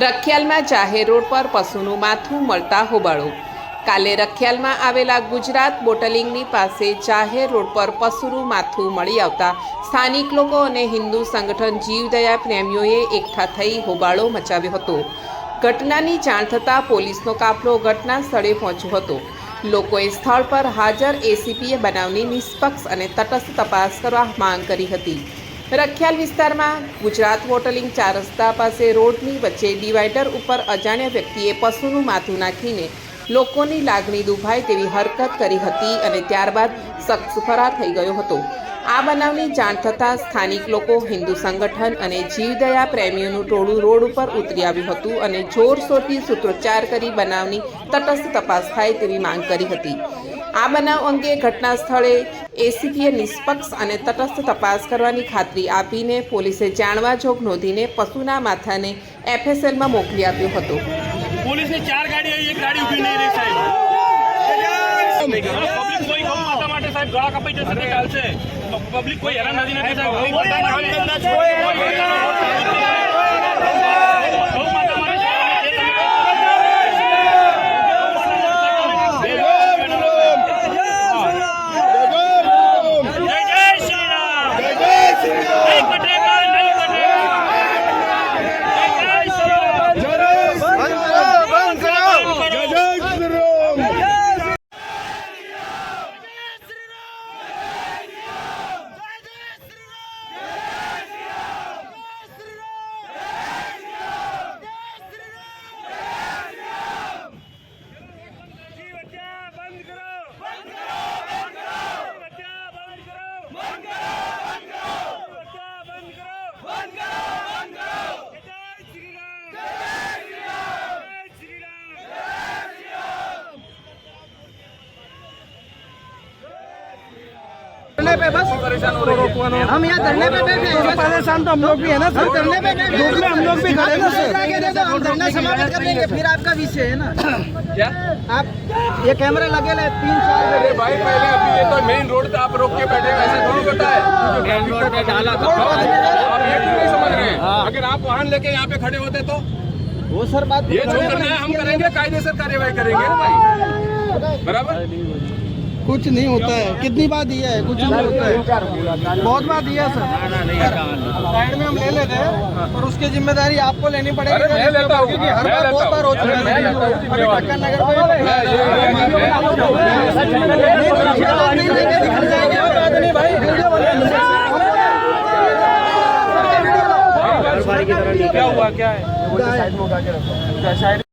રખિયાલમાં જાહેર રોડ પર પશુનું માથું મળતા હોબાળો. કાલે રખિયાલમાં આવેલા ગુજરાત બોટલિંગની પાસે જાહેર રોડ પર પશુનું માથું મળી આવતા સ્થાનિક લોકો અને હિન્દુ સંગઠન જીવદયા પ્રેમીઓએ એકઠા થઈ હોબાળો મચાવ્યો હતો. ઘટનાની જાણ થતાં પોલીસનો કાફલો ઘટના સ્થળે પહોંચ્યો હતો. લોકોએ સ્થળ પર હાજર એસીપીએ બનાવની નિષ્પક્ષ અને તટસ્થ તપાસ કરવા માંગ કરી હતી. રખિયાલ વિસ્તારમાં ગુજરાત હોટલિંગ ચાર રસ્તા પાસે રોડની વચ્ચે ડિવાઈડર ઉપર અજાણ્યા વ્યક્તિએ પશુનું માથું નાખીને લોકોની લાગણી દુભાય તેવી હરકત કરી હતી અને ત્યારબાદ શખ્સ ફરાર થઈ ગયો હતો. આ બનાવની જાણ થતાં સ્થાનિક લોકો, હિન્દુ સંગઠન અને જીવદયા પ્રેમીઓનું ટોળું રોડ ઉપર ઉતરી આવ્યું હતું અને જોરશોરથી સૂત્રોચ્ચાર કરી બનાવની તટસ્થ તપાસ થાય તેવી માંગ કરી હતી. આ બનાવ અંગે ઘટના સ્થળે એસીબીએ નિષ્પક્ષ અને તટસ્થ તપાસ કરવાની ખાતરી આપીને પોલીસે જાણવા જોગ નોંધીને પશુના માથાને એફએસએલમાં મોકલી આપ્યો હતો. પોલીસની ચાર ગાડી આવી એક સાહેબ. કોઈ માતા માટે સાહેબ કોઈ હેરાન નથી સાહેબ. धरने पे बस। हम यहाँ धरने पे बैठे हैं। परेशान तो हम लोग भी है ना सर। धरने पे बैठे हम लोग भी खड़े ना सर। हम धरना समाप्त कर देंगे फिर आपका विषय है ना। क्या? आप ये कैमरे लगे ले तीन चार अरे भाई पहले अभी ये तो मेन रोड पे आप रोक के बैठे ऐसे थोड़ी होता है। मेन रोड पे डाला था। आप ये क्यों नहीं समझ रहे हैं? अगर आप वाहन लेके यहाँ पे खड़े होते तो? वो सर बात ये जो करना है हम करेंगे कायदेसर कार्यवाही करेंगे ना भाई। बराबर? कुछ नहीं होता है। कितनी बार दिया है? कुछ नहीं होता है। बहुत बार दिया सर। साइड में हम ले लेते हैं और उसकी ज़िम्मेदारी आपको लेनी पड़ेगी। हर बार बहुत बार हो चुका है। क्या हुआ क्या है? साइड में साइड?